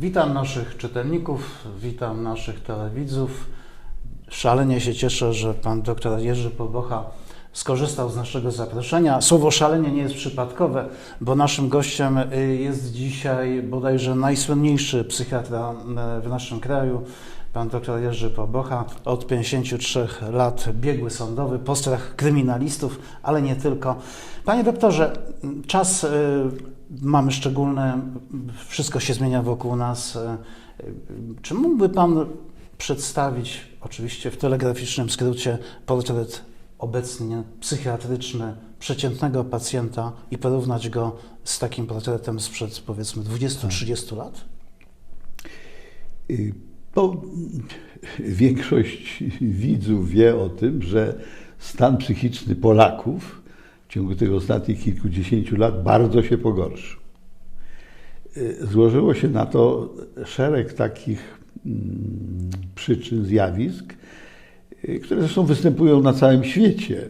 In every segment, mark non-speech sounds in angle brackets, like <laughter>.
Witam naszych czytelników, witam naszych telewidzów. Szalenie się cieszę, że pan dr Jerzy Pobocha skorzystał z naszego zaproszenia. Słowo szalenie nie jest przypadkowe, bo naszym gościem jest dzisiaj bodajże najsłynniejszy psychiatra w naszym kraju, pan dr Jerzy Pobocha. Od 53 lat biegły sądowy, postrach kryminalistów, ale nie tylko. Panie doktorze, czas y, mamy szczególny, wszystko się zmienia wokół nas. Y, y, Czy mógłby pan przedstawić, oczywiście w telegraficznym skrócie, portret obecnie psychiatryczny przeciętnego pacjenta i porównać go z takim portretem sprzed powiedzmy 20-30 lat? No, większość widzów wie o tym, że stan psychiczny Polaków w ciągu tych ostatnich kilkudziesięciu lat bardzo się pogorszył. Y, Złożyło się na to szereg takich mm, przyczyn, zjawisk, y, które zresztą występują na całym świecie.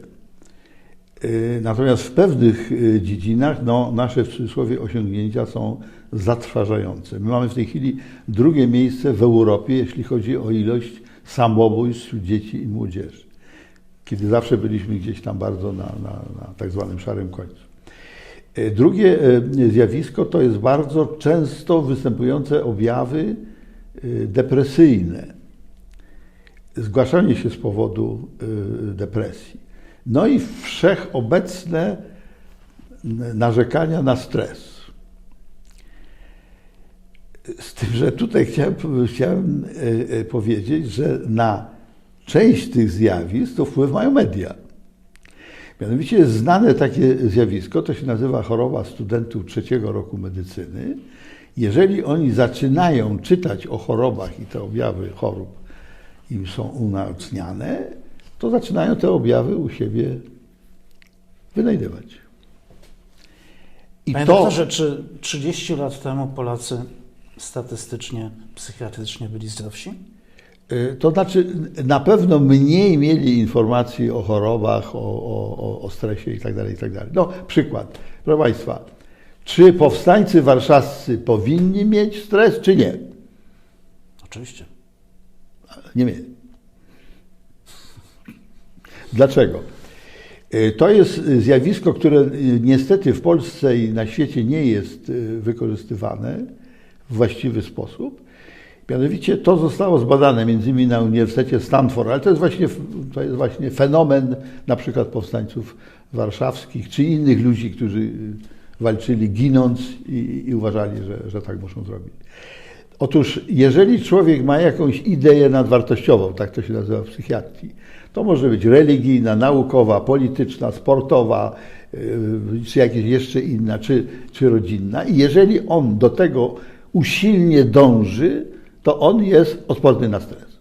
Y, Natomiast w pewnych dziedzinach no, nasze w cudzysłowie osiągnięcia są zatrważające. My mamy w tej chwili drugie miejsce w Europie, jeśli chodzi o ilość samobójstw dzieci i młodzieży. Kiedy zawsze byliśmy gdzieś tam bardzo na, na, na tak zwanym szarym końcu. Y, Drugie y, zjawisko to jest bardzo często występujące objawy y, depresyjne. Zgłaszanie się z powodu depresji. No i wszechobecne narzekania na stres. Z tym, że tutaj chciałem, chciałem e, e, powiedzieć, że na część tych zjawisk to wpływ mają media. Mianowicie jest znane takie zjawisko, to się nazywa choroba studentów trzeciego roku medycyny. Jeżeli oni zaczynają czytać o chorobach i te objawy chorób im są unaoczniane, to zaczynają te objawy u siebie wynajdywać. I Panie to, doktorze, czy 30 lat temu Polacy statystycznie, psychiatrycznie byli zdrowsi? y, to znaczy na pewno mniej mieli informacji o chorobach, o, o, o- stresie itd., itd. No przykład, proszę Państwa, czy powstańcy warszawscy powinni mieć stres, czy nie? Oczywiście. Nie mieli. Dlaczego? Y, To jest zjawisko, które y, niestety w Polsce i na świecie nie jest wykorzystywane w właściwy sposób. Mianowicie to zostało zbadane między innymi na Uniwersytecie Stanford, ale to jest właśnie, to jest właśnie fenomen na przykład powstańców warszawskich czy innych ludzi, którzy y, walczyli ginąc i, i uważali, że, że tak muszą zrobić. Otóż, jeżeli człowiek ma jakąś ideę nadwartościową, tak to się nazywa w psychiatrii, to może być religijna, naukowa, polityczna, sportowa, yy, czy jakieś jeszcze inna, czy, czy rodzinna. I jeżeli on do tego usilnie dąży, to on jest odporny na stres.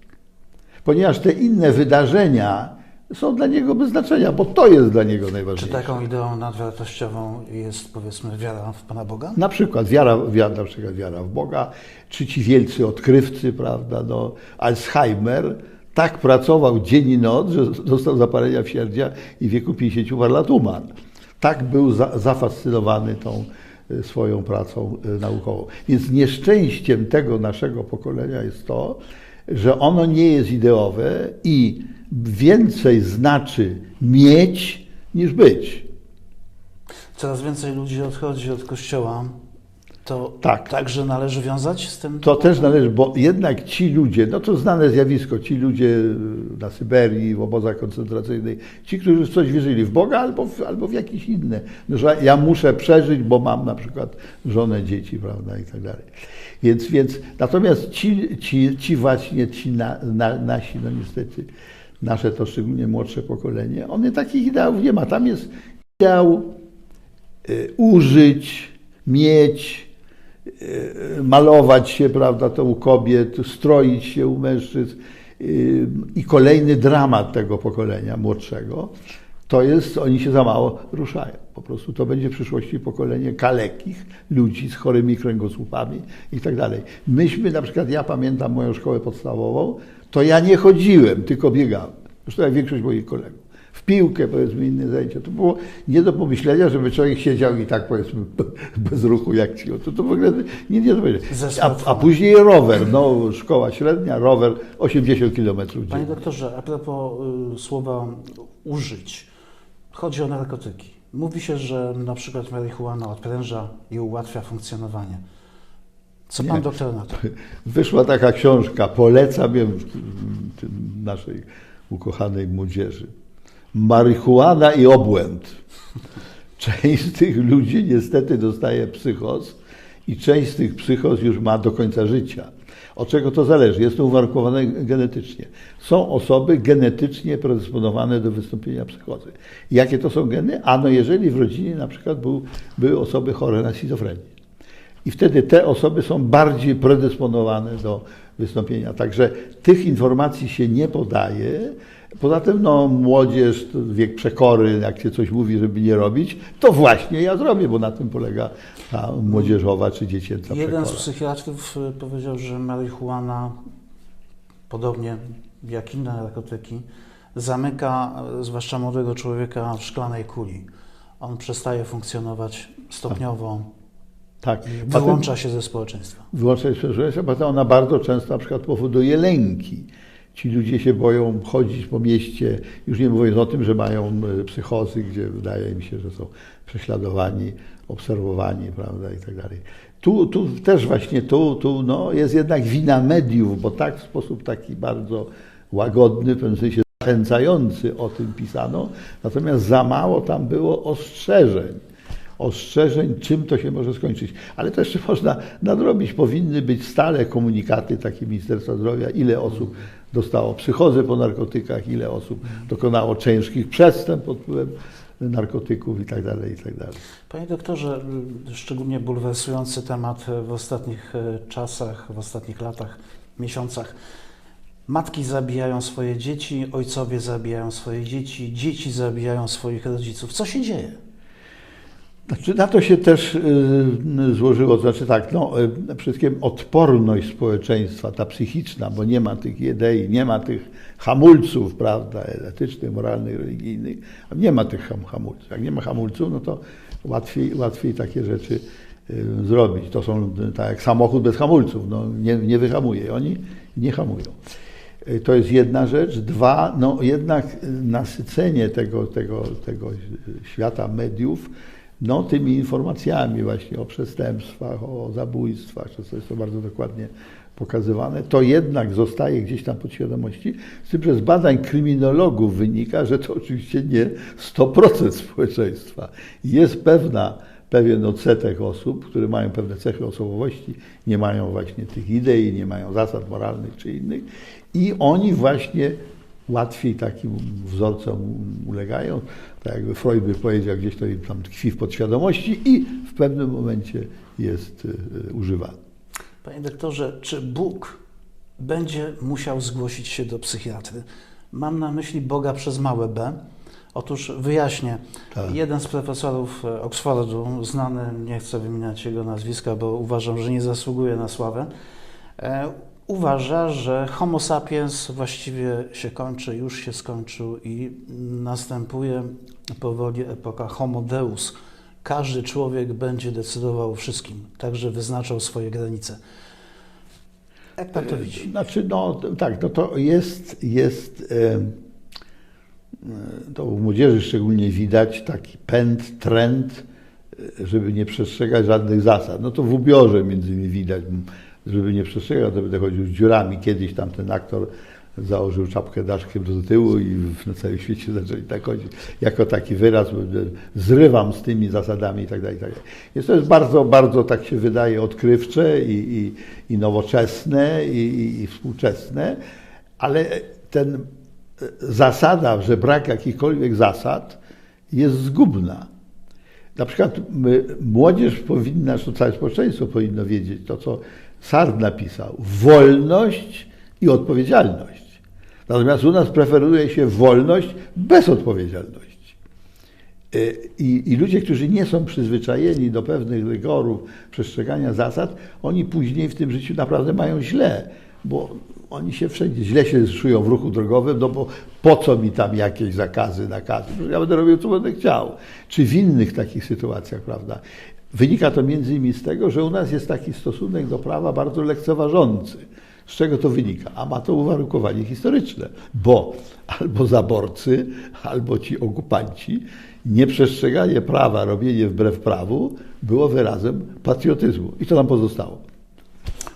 Ponieważ te inne wydarzenia są dla niego bez znaczenia, bo to jest dla niego Czy najważniejsze. taką ideą nadwartościową jest powiedzmy wiara w Pana Boga? Na przykład wiara, wiara, na przykład wiara w Boga, czy ci wielcy odkrywcy, prawda, no, Alzheimer tak pracował dzień i noc, że dostał zapalenia wsierdzia i w wieku 50 par lat umarł. Tak był za, zafascynowany tą swoją pracą y, naukową. Więc nieszczęściem tego naszego pokolenia jest to, że ono nie jest ideowe i więcej znaczy mieć niż być. Coraz więcej ludzi odchodzi od kościoła. To Tak. także należy wiązać z tym? To też należy, bo jednak ci ludzie, no to znane zjawisko, ci ludzie na Syberii, w obozach koncentracyjnych, ci, którzy w coś wierzyli, w Boga albo w, albo w jakieś inne, no, że ja muszę przeżyć, bo mam na przykład żonę, dzieci, prawda, i tak dalej. Więc, więc natomiast ci, ci, ci właśnie, ci na, na, nasi, no niestety, nasze to szczególnie młodsze pokolenie, one takich ideałów nie ma. Tam jest ideał y, użyć, mieć, malować się, prawda, to u kobiet, stroić się u mężczyzn. Y, I kolejny dramat tego pokolenia młodszego to jest, oni się za mało ruszają. Po prostu to będzie w przyszłości pokolenie kalekich ludzi z chorymi kręgosłupami i tak dalej. Myśmy, na przykład ja pamiętam moją szkołę podstawową, to ja nie chodziłem, tylko biegałem. Zresztą jak większość moich kolegów. Piłkę, powiedzmy, inne zajęcia. To było nie do pomyślenia, żeby człowiek siedział i tak, powiedzmy, <laughs> bez ruchu jak ci. To, to w ogóle nie, nie do pomyślenia. A, a później rower, no szkoła średnia, rower 80 km Panie dziennie. doktorze, a propos y, słowa użyć, chodzi o narkotyki. Mówi się, że na przykład marihuana odpręża i ułatwia funkcjonowanie. Co pan Nie. doktor na to? <laughs> Wyszła taka książka, polecam ją naszej ukochanej młodzieży. Marihuana i obłęd. <laughs> Część z tych ludzi niestety dostaje psychos i część z tych psychos już ma do końca życia. Od czego to zależy? Jest to uwarunkowane genetycznie. Są osoby genetycznie predysponowane do wystąpienia psychozy. Jakie to są geny? Ano jeżeli w rodzinie na przykład był, były osoby chore na schizofrenię. I wtedy te osoby są bardziej predysponowane do wystąpienia. Także tych informacji się nie podaje. Poza tym, no, młodzież, to wiek przekory, jak się coś mówi, żeby nie robić, to właśnie ja zrobię, bo na tym polega ta młodzieżowa czy dziecięca Jeden z przekora. psychiatrów y, powiedział, że marihuana, podobnie jak inne narkotyki, zamyka y, zwłaszcza młodego człowieka w szklanej kuli. On przestaje funkcjonować stopniowo, Tak. Potem- wyłącza się ze społeczeństwa. wyłączać społeczeństwa, potem ona bardzo często na przykład powoduje lęki. Ci ludzie się boją chodzić po mieście, już nie mówiąc o tym, że mają e, psychozy, gdzie wydaje mi się, że są prześladowani, obserwowani, prawda, i tak dalej. Tu, tu też właśnie tu, tu no, jest jednak wina mediów, bo tak w sposób taki bardzo łagodny, w pewnym sensie zachęcający o tym pisano, natomiast za mało tam było ostrzeżeń ostrzeżeń, czym to się może skończyć. Ale to jeszcze można nadrobić. Powinny być stale komunikaty takie Ministerstwa Zdrowia, ile osób dostało psychozę po narkotykach, ile osób dokonało ciężkich przestępstw pod wpływem narkotyków i tak dalej, i tak. Panie doktorze, szczególnie bulwersujący temat w ostatnich y, czasach, w ostatnich latach, miesiącach. Matki zabijają swoje dzieci, ojcowie zabijają swoje dzieci, dzieci zabijają swoich rodziców. Co się dzieje? Znaczy, na to się też y, złożyło, znaczy tak, no, y, przede wszystkim odporność społeczeństwa, ta psychiczna, bo nie ma tych idei, nie ma tych hamulców, prawda, etycznych, moralnych, religijnych, nie ma tych ham, hamulców. Jak nie ma hamulców, no to łatwiej, łatwiej takie rzeczy y, zrobić. To są tak jak samochód bez hamulców, no, nie, nie wyhamuje, oni nie hamują. To jest jedna rzecz. Dwa, no jednak nasycenie tego, tego, tego świata mediów no, tymi informacjami właśnie o przestępstwach, o zabójstwach, często jest to bardzo dokładnie pokazywane, to jednak zostaje gdzieś tam podświadomości. Z tym, że z badań kryminologów wynika, że to oczywiście nie 100% społeczeństwa. Jest pewna, pewien odsetek osób, które mają pewne cechy osobowości, nie mają właśnie tych idei, nie mają zasad moralnych czy innych i oni właśnie łatwiej takim wzorcom ulegają. Tak jakby Freud by powiedział, gdzieś to im tam tkwi w podświadomości i w pewnym momencie jest y, używany. Panie doktorze, czy Bóg będzie musiał zgłosić się do psychiatry? Mam na myśli Boga przez małe b. Otóż wyjaśnię. Tak. Jeden z profesorów e, Oxfordu, znany, nie chcę wymieniać jego nazwiska, bo uważam, że nie zasługuje na sławę, e, uważa, że Homo sapiens właściwie się kończy, już się skończył i następuje powoli epoka Homo Deus. Każdy człowiek będzie decydował o wszystkim, także wyznaczał swoje granice. Jak pan to widzi? Znaczy, no tak, no to jest, jest e, e, to w młodzieży szczególnie widać taki pęd, trend, e, żeby nie przestrzegać żadnych zasad. No to w ubiorze między innymi widać, żeby nie przestrzegał, to będę chodził z dziurami. Kiedyś tam ten aktor założył czapkę daszkiem do tyłu i na całym świecie <laughs> zaczęli tak chodzić. Jako taki wyraz, e, zrywam z tymi zasadami i tak dalej. i tak. Jest to jest bardzo, bardzo, tak się wydaje, odkrywcze i, i, i nowoczesne i, i, i współczesne, ale ten e, zasada, że brak jakichkolwiek zasad jest zgubna. Na przykład my, młodzież powinna, to całe społeczeństwo powinno wiedzieć to, co Sard napisał. Wolność i odpowiedzialność. Natomiast u nas preferuje się wolność bez odpowiedzialności. Y, I, I ludzie, którzy nie są przyzwyczajeni do pewnych rygorów przestrzegania zasad, oni później w tym życiu naprawdę mają źle, bo oni się wszędzie źle się czują w ruchu drogowym, no bo po co mi tam jakieś zakazy, nakazy? Ja będę robił, co będę chciał. Czy w innych takich sytuacjach, prawda? Wynika to między innymi z tego, że u nas jest taki stosunek do prawa bardzo lekceważący. Z czego to wynika? A ma to uwarunkowanie historyczne, bo albo zaborcy, albo ci okupanci, nieprzestrzeganie prawa, robienie wbrew prawu było wyrazem patriotyzmu. I to nam pozostało.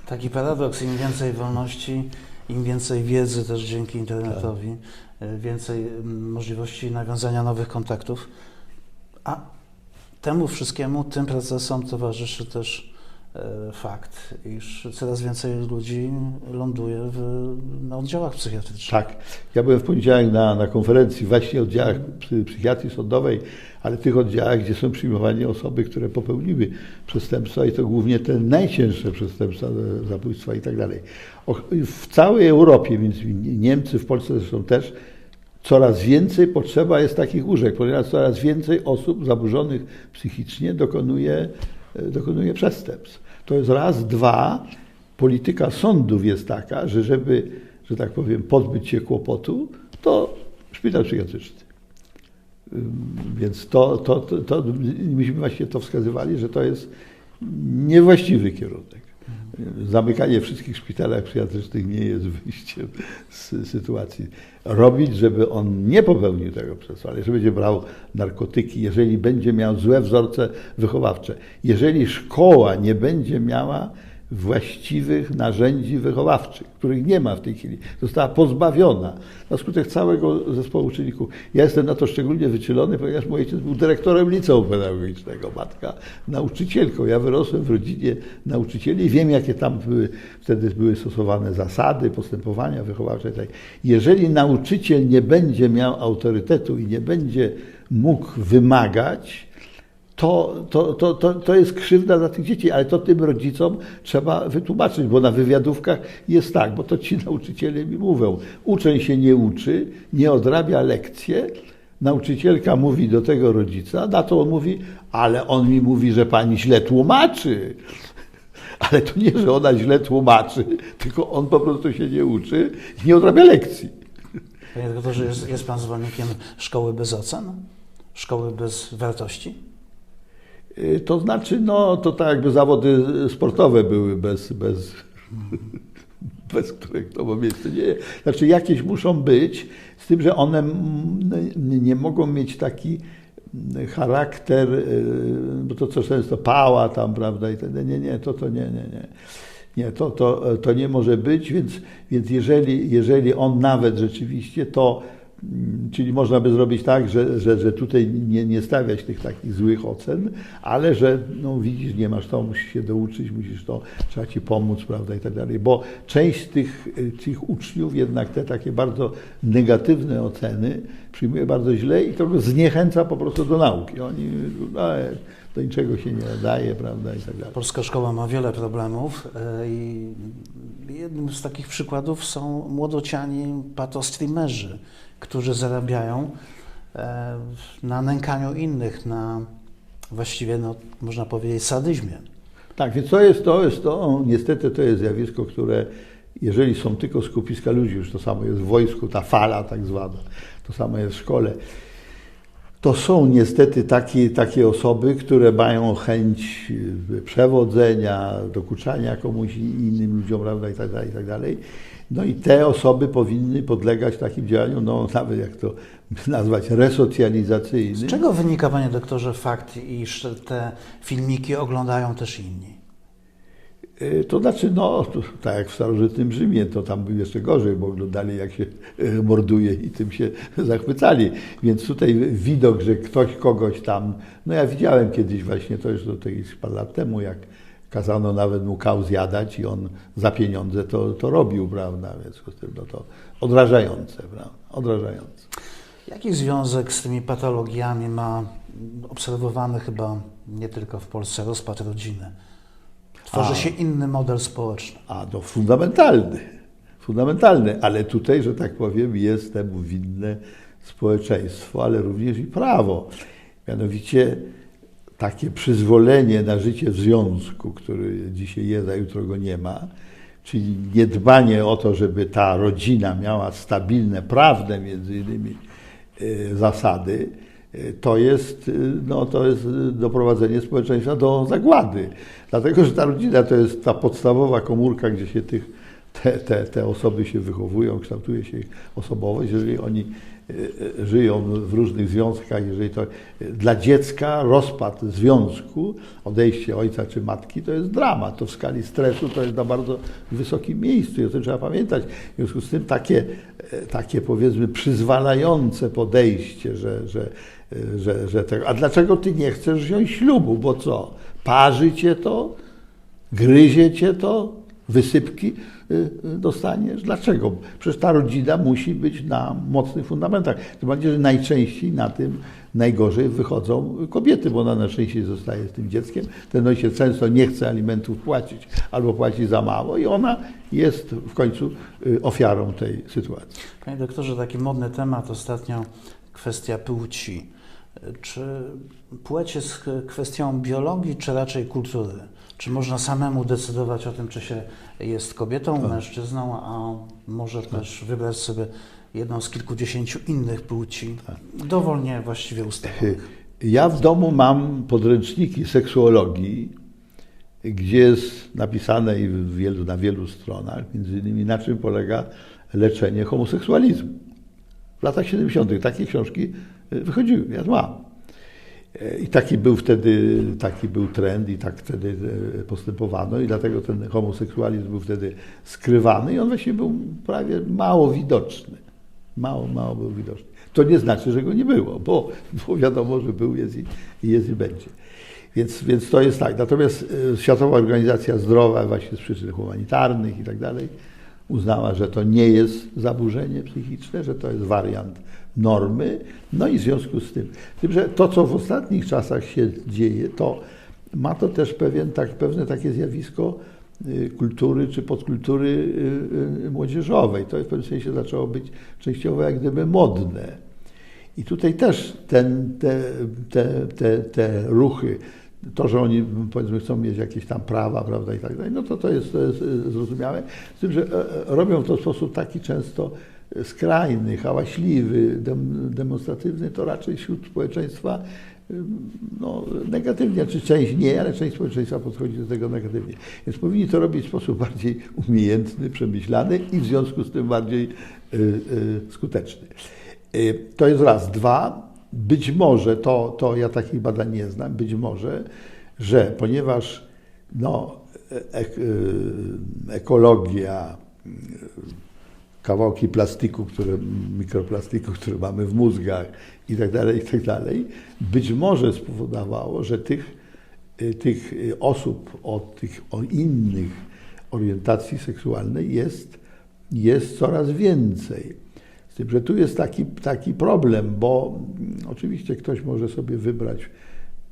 Taki paradoks, im więcej wolności, im więcej wiedzy też dzięki internetowi, y, więcej mm, możliwości nawiązania nowych kontaktów, a temu wszystkiemu, tym procesom towarzyszy też e, fakt, iż coraz więcej ludzi ląduje w, na oddziałach psychiatrycznych. Tak. Ja byłem w poniedziałek na, na konferencji właśnie o oddziałach psy- psychiatrii sądowej, ale tych oddziałach, gdzie są przyjmowane osoby, które popełniły przestępstwa i to głównie te najcięższe przestępstwa, e, zabójstwa i tak dalej. W całej Europie, innymi Niemcy, w Polsce zresztą też, coraz więcej potrzeba jest takich łóżek, ponieważ coraz więcej osób zaburzonych psychicznie dokonuje, e, dokonuje przestępstw. To jest raz. Dwa, polityka sądów jest taka, że żeby, że tak powiem, pozbyć się kłopotu, to szpital psychiatryczny. Więc to, to, to, to myśmy właśnie to wskazywali, że to jest niewłaściwy kierunek. Zamykanie wszystkich szpitalach psychiatrycznych nie jest wyjściem z sytuacji. Robić, żeby on nie popełnił tego przestępstwa, ale że będzie brał narkotyki, jeżeli będzie miał złe wzorce wychowawcze, jeżeli szkoła nie będzie miała właściwych narzędzi wychowawczych, których nie ma w tej chwili. Została pozbawiona na skutek całego zespołu czynników. Ja jestem na to szczególnie wyczulony, ponieważ mój ojciec był dyrektorem liceum pedagogicznego, matka nauczycielką. Ja wyrosłem w rodzinie nauczycieli i wiem, jakie tam były, wtedy były stosowane zasady, postępowania wychowawcze. i tak. Jeżeli nauczyciel nie będzie miał autorytetu i nie będzie mógł wymagać, to, to, to, to, to jest krzywda dla tych dzieci, ale to tym rodzicom trzeba wytłumaczyć, bo na wywiadówkach jest tak, bo to ci <laughs> nauczyciele mi mówią, uczeń się nie uczy, nie odrabia lekcje, nauczycielka mówi do tego rodzica, na to on mówi, ale on mi mówi, że pani źle tłumaczy. <laughs> Ale to nie, że ona źle tłumaczy, tylko on po prostu się nie uczy i nie odrabia lekcji. Panie doktorze, jest, jest Pan zwolennikiem szkoły bez ocen? Szkoły bez wartości? Y, To znaczy, no to tak jakby zawody sportowe były bez, bez, <laughs> bez których to miejsce. Nie, znaczy jakieś muszą być, z tym, że one nie mogą mieć taki charakter, y, bo to co często pała tam, prawda, i tak, nie, nie, to, to nie, nie, nie. Nie, to, to, to nie może być, więc, więc jeżeli, jeżeli on nawet rzeczywiście to, czyli można by zrobić tak, że, że, że tutaj nie, nie stawiać tych takich złych ocen, ale że no widzisz, nie masz to, musisz się douczyć, musisz to, trzeba ci pomóc, prawda, i tak dalej. Bo część tych, y, tych uczniów jednak te takie bardzo negatywne oceny przyjmuje bardzo źle i to go zniechęca po prostu do nauki. Oni no, do niczego się nie nadaje, prawda, i tak dalej. Polska szkoła ma wiele problemów e, i jednym z takich przykładów są młodociani patostreamerzy, którzy zarabiają e, na nękaniu innych, na właściwie, no, można powiedzieć, sadyzmie. Tak, więc to jest to, jest to, niestety to jest zjawisko, które jeżeli są tylko skupiska ludzi, już to samo jest w wojsku, ta fala tak zwana, to samo jest w szkole, to są niestety takie, takie osoby, które mają chęć przewodzenia, dokuczania komuś innym ludziom, prawda, i tak dalej, i tak dalej. No i te osoby powinny podlegać takim działaniom, no nawet jak to nazwać, resocjalizacyjnym. Z czego wynika, panie doktorze, fakt, iż te filmiki oglądają też inni? Y, To znaczy, no, to, tak jak w starożytnym Rzymie, to tam był jeszcze gorzej, bo oglądali jak się y, morduje i tym się <laughs> zachwycali. Więc tutaj widok, że ktoś kogoś tam, no ja widziałem kiedyś właśnie, to już do tych parę lat temu, jak kazano nawet mu kał zjadać i on za pieniądze to, to robił, prawda, w związku z tym, no to odrażające, prawda, odrażające. Jaki związek z tymi patologiami ma obserwowany chyba nie tylko w Polsce rozpad rodziny? Tworzy A. się inny model społeczny. A to fundamentalny, fundamentalny, ale tutaj, że tak powiem, jest temu winne społeczeństwo, ale również i prawo. Mianowicie takie przyzwolenie na życie w związku, który dzisiaj jest, a jutro go nie ma, czyli niedbanie o to, żeby ta rodzina miała stabilne, prawne między innymi y, zasady, to jest, no, to jest doprowadzenie społeczeństwa do zagłady. Dlatego, że ta rodzina to jest ta podstawowa komórka, gdzie się tych, te, te, te osoby się wychowują, kształtuje się ich osobowość. Jeżeli oni y, y, żyją w różnych związkach, jeżeli to y, dla dziecka rozpad związku, odejście ojca czy matki, to jest dramat. To w skali stresu to jest na bardzo wysokim miejscu i o tym trzeba pamiętać. W związku z tym takie, e, takie powiedzmy przyzwalające podejście, że, że, e, że, że tego, a dlaczego ty nie chcesz wziąć ślubu, bo co? Parzy cię to? Gryzie cię to? Wysypki y, y, dostaniesz? Dlaczego? Przecież ta rodzina musi być na mocnych fundamentach. Tym bardziej, że najczęściej na tym najgorzej wychodzą kobiety, bo ona najczęściej zostaje z tym dzieckiem. Ten ojciec często nie chce alimentów płacić albo płaci za mało i ona jest w końcu y, ofiarą tej sytuacji. Panie doktorze, taki modny temat ostatnio kwestia płci. Czy płeć jest kwestią biologii, czy raczej kultury? Czy można samemu decydować o tym, czy się jest kobietą, mężczyzną, a może też wybrać sobie jedną z kilkudziesięciu innych płci, dowolnie właściwie ustawowych? Ja w domu mam podręczniki seksuologii, gdzie jest napisane i wielu, na wielu stronach, między innymi na czym polega leczenie homoseksualizmu. W latach 70. takie książki wychodziły, ja mam. E, I taki był wtedy, taki był trend i tak wtedy e, postępowano i dlatego ten homoseksualizm był wtedy skrywany i on właśnie był prawie mało widoczny. Mało, mało był widoczny. To nie znaczy, że go nie było, bo, bo wiadomo, że był, jest i, i jest i będzie. Więc, więc to jest tak. Natomiast e, Światowa Organizacja Zdrowia właśnie z przyczyn humanitarnych i tak dalej uznała, że to nie jest zaburzenie psychiczne, że to jest wariant normy. No i w związku z tym, tym że to, co w ostatnich czasach się dzieje, to ma to też pewien, tak, pewne takie zjawisko y, kultury czy podkultury y, y, młodzieżowej. To w pewnym sensie zaczęło być częściowo jak gdyby modne. I tutaj też ten, te, te, te, te ruchy, to, że oni powiedzmy chcą mieć jakieś tam prawa, prawda, i tak dalej, no to to jest, to jest zrozumiałe. Z tym, że e, e, robią to w sposób taki często skrajny, hałaśliwy, dem, demonstratywny, to raczej wśród społeczeństwa no, negatywnie, czy część nie, ale część społeczeństwa podchodzi do tego negatywnie. Więc powinni to robić w sposób bardziej umiejętny, przemyślany i w związku z tym bardziej y, y, skuteczny. Y, To jest raz. Dwa, być może, to, to ja takich badań nie znam, być może, że ponieważ no, ek, y, ekologia, y, kawałki plastiku, które, mikroplastiku, które mamy w mózgach i tak dalej, i tak być może spowodowało, że tych, y, tych y, osób o, tych, o innych orientacji seksualnej jest, jest coraz więcej. Z tym, że tu jest taki, taki problem, bo mm, oczywiście ktoś może sobie wybrać,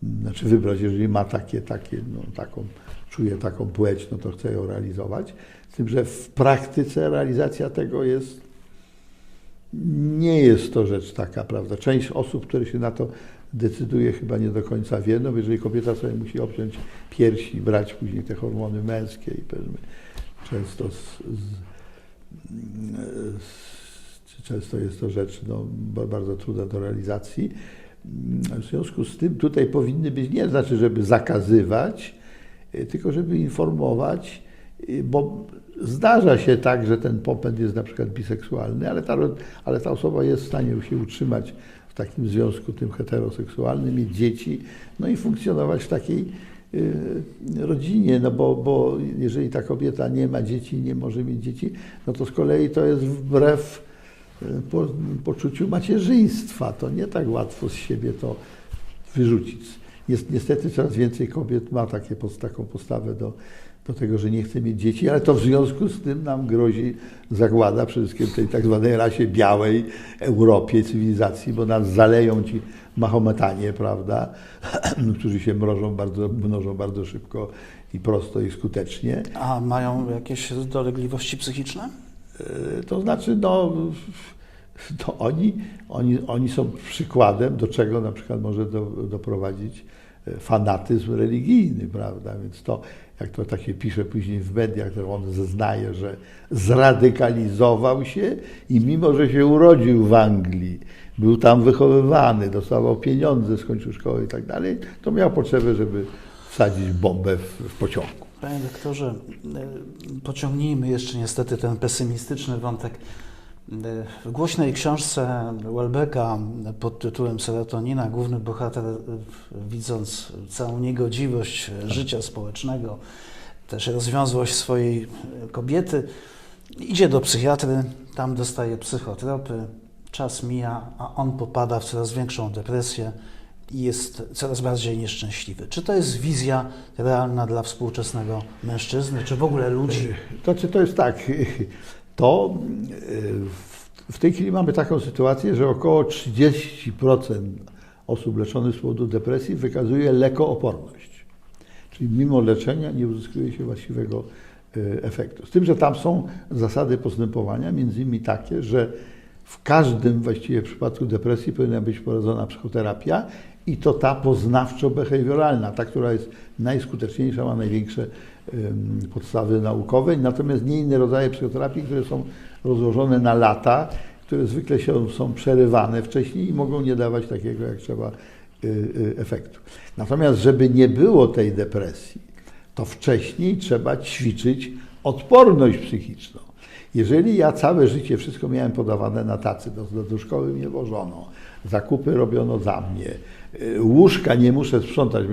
mm, znaczy wybrać, jeżeli ma takie, takie no, taką, czuje taką płeć, no to chce ją realizować. Z tym, że w praktyce realizacja tego jest, nie jest to rzecz taka, prawda. Część osób, które się na to decyduje, chyba nie do końca wie, no jeżeli kobieta sobie musi obciąć piersi brać później te hormony męskie i powiedzmy, często z, z, z Często jest to rzecz no, ba- bardzo trudna do realizacji. W związku z tym tutaj powinny być, nie znaczy, żeby zakazywać, tylko żeby informować, bo zdarza się tak, że ten popęd jest na przykład biseksualny, ale ta, ale ta osoba jest w stanie się utrzymać w takim związku tym heteroseksualnym, mieć dzieci, no i funkcjonować w takiej y, rodzinie, no bo, bo jeżeli ta kobieta nie ma dzieci, nie może mieć dzieci, no to z kolei to jest wbrew po, poczuciu macierzyństwa. To nie tak łatwo z siebie to wyrzucić. Jest, niestety coraz więcej kobiet ma takie, taką postawę do, do tego, że nie chce mieć dzieci, ale to w związku z tym nam grozi zagłada przede wszystkim tej tak zwanej rasie białej, Europie, cywilizacji, bo nas zaleją ci Mahometanie, prawda, <clears throat> którzy się mrożą bardzo, mnożą bardzo szybko i prosto i skutecznie. A mają jakieś dolegliwości psychiczne? E, To znaczy, no, to oni, oni, oni są przykładem, do czego na przykład może do, doprowadzić e, fanatyzm religijny, prawda? Więc to jak to tak się pisze później w mediach, to on zeznaje, że zradykalizował się i mimo, że się urodził w Anglii, był tam wychowywany, dostawał pieniądze, skończył szkołę i tak dalej, to miał potrzebę, żeby wsadzić bombę w, w pociągu. Panie doktorze, y, pociągnijmy jeszcze niestety ten pesymistyczny wątek. W głośnej książce Welbecka pod tytułem Serotonina główny bohater, widząc całą niegodziwość życia społecznego, też rozwiązłość swojej kobiety, idzie do psychiatry, tam dostaje psychotropy, czas mija, a on popada w coraz większą depresję i jest coraz bardziej nieszczęśliwy. Czy to jest wizja realna dla współczesnego mężczyzny, czy w ogóle ludzi? To, czy to jest tak, to y, w- tej chwili mamy taką sytuację, że około 30% osób leczonych z powodu depresji wykazuje lekooporność. Czyli mimo leczenia nie uzyskuje się właściwego y, efektu. Z tym, że tam są zasady postępowania, między innymi takie, że w każdym właściwie przypadku depresji powinna być prowadzona psychoterapia i to ta poznawczo-behawioralna, ta, która jest najskuteczniejsza, ma największe podstawy naukowe, natomiast nie inne rodzaje psychoterapii, które są rozłożone na lata, które zwykle się, są przerywane wcześniej i mogą nie dawać takiego jak trzeba y, y, efektu. Natomiast żeby nie było tej depresji, to wcześniej trzeba ćwiczyć odporność psychiczną. Jeżeli ja całe życie wszystko miałem podawane na tacy, do, do, szkoły mnie wożono, zakupy robiono za mnie, łóżka nie muszę sprzątać,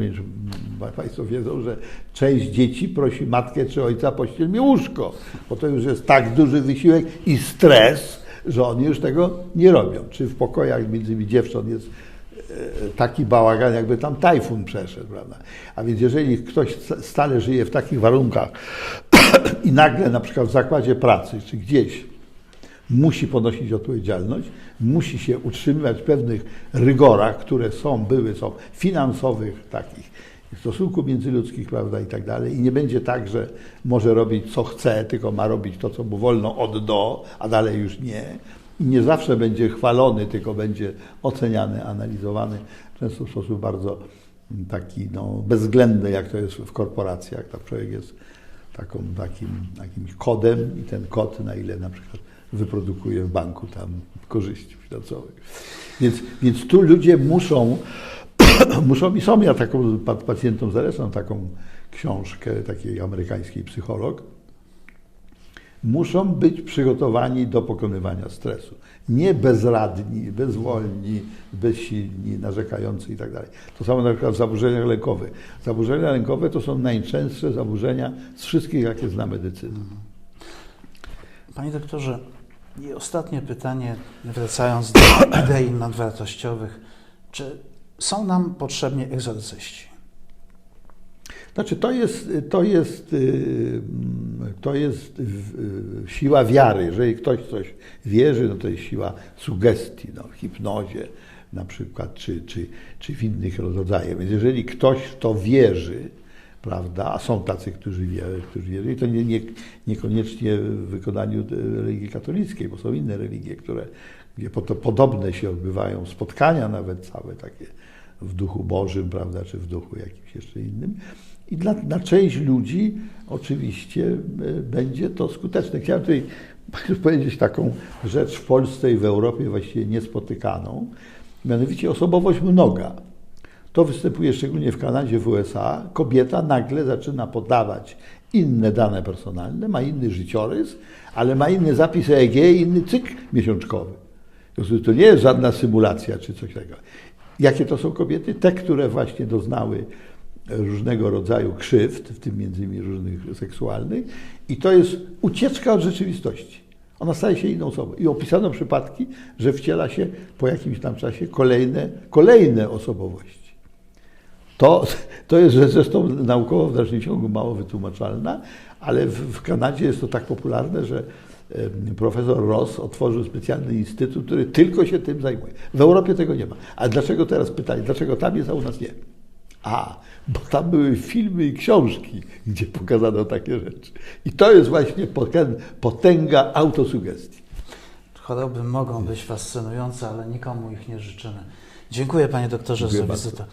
bo Państwo wiedzą, że część dzieci prosi matkę czy ojca pościel mi łóżko, bo to już jest tak duży wysiłek i stres, że oni już tego nie robią. Czy w pokojach między innymi dziewcząt jest e, taki bałagan, jakby tam tajfun przeszedł, prawda? A więc jeżeli ktoś sta- stale żyje w takich warunkach <coughs> i nagle na przykład w zakładzie pracy czy gdzieś musi ponosić odpowiedzialność, musi się utrzymywać w pewnych rygorach, które są, były, są finansowych takich, w stosunku międzyludzkich, prawda, i tak dalej. I nie będzie tak, że może robić co chce, tylko ma robić to, co mu wolno od do, a dalej już nie. I nie zawsze będzie chwalony, tylko będzie oceniany, analizowany, często w sposób bardzo taki no, bezwzględny, jak to jest w korporacjach. Tak człowiek jest taką, takim, takim kodem i ten kod, na ile na przykład wyprodukuje w banku tam korzyści finansowych. Więc, więc tu ludzie muszą, <clears throat> muszą i są, ja taką pa- pacjentom zalecam taką książkę takiej amerykańskiej psycholog, muszą być przygotowani do pokonywania stresu. Nie bezradni, bezwolni, bezsilni, narzekający i tak dalej. To samo na przykład w zaburzeniach lękowych. Zaburzenia lękowe to są najczęstsze zaburzenia z wszystkich, jakie zna medycyna. Panie doktorze, i ostatnie pytanie, wracając do <clears throat> idei nadwartościowych. Czy są nam potrzebni egzorcyści? Znaczy, to jest, to jest, y, to jest y, siła wiary. Jeżeli ktoś coś wierzy, no to jest siła sugestii, no, w hipnozie na przykład, czy, czy, czy w innych rodzajach. Więc jeżeli ktoś w to wierzy, prawda, a są tacy, którzy, wie, którzy wierzą, i to nie, nie, niekoniecznie w wykonaniu religii katolickiej, bo są inne religie, które, gdzie po to podobne się odbywają spotkania nawet całe takie w duchu Bożym, prawda, czy w duchu jakimś jeszcze innym. I dla, dla część ludzi oczywiście e, będzie to skuteczne. Chciałem tutaj <laughs> powiedzieć taką rzecz w Polsce i w Europie właściwie niespotykaną, mianowicie osobowość mnoga. To występuje szczególnie w Kanadzie, w USA. Kobieta nagle zaczyna podawać inne dane personalne, ma inny życiorys, ale ma inny zapis EEG, inny cykl miesiączkowy. To nie jest żadna symulacja czy coś takiego. Jakie to są kobiety? Te, które właśnie doznały różnego rodzaju krzywd, w tym między innymi różnych seksualnych, i to jest ucieczka od rzeczywistości. Ona staje się inną osobą. I opisano przypadki, że wciela się po jakimś tam czasie kolejne, kolejne osobowości. To, to jest rzecz zresztą naukowo w dalszym ciągu mało wytłumaczalna, ale w, w Kanadzie jest to tak popularne, że profesor Ross otworzył specjalny instytut, który tylko się tym zajmuje. W Europie tego nie ma. A dlaczego teraz pytanie, dlaczego tam jest, a u nas nie? A, bo tam były filmy i książki, gdzie pokazano takie rzeczy. I to jest właśnie potęga, autosugestii. Choroby mogą być fascynujące, ale nikomu ich nie życzymy. Dziękuję panie doktorze Dziękuję za bardzo. wizytę.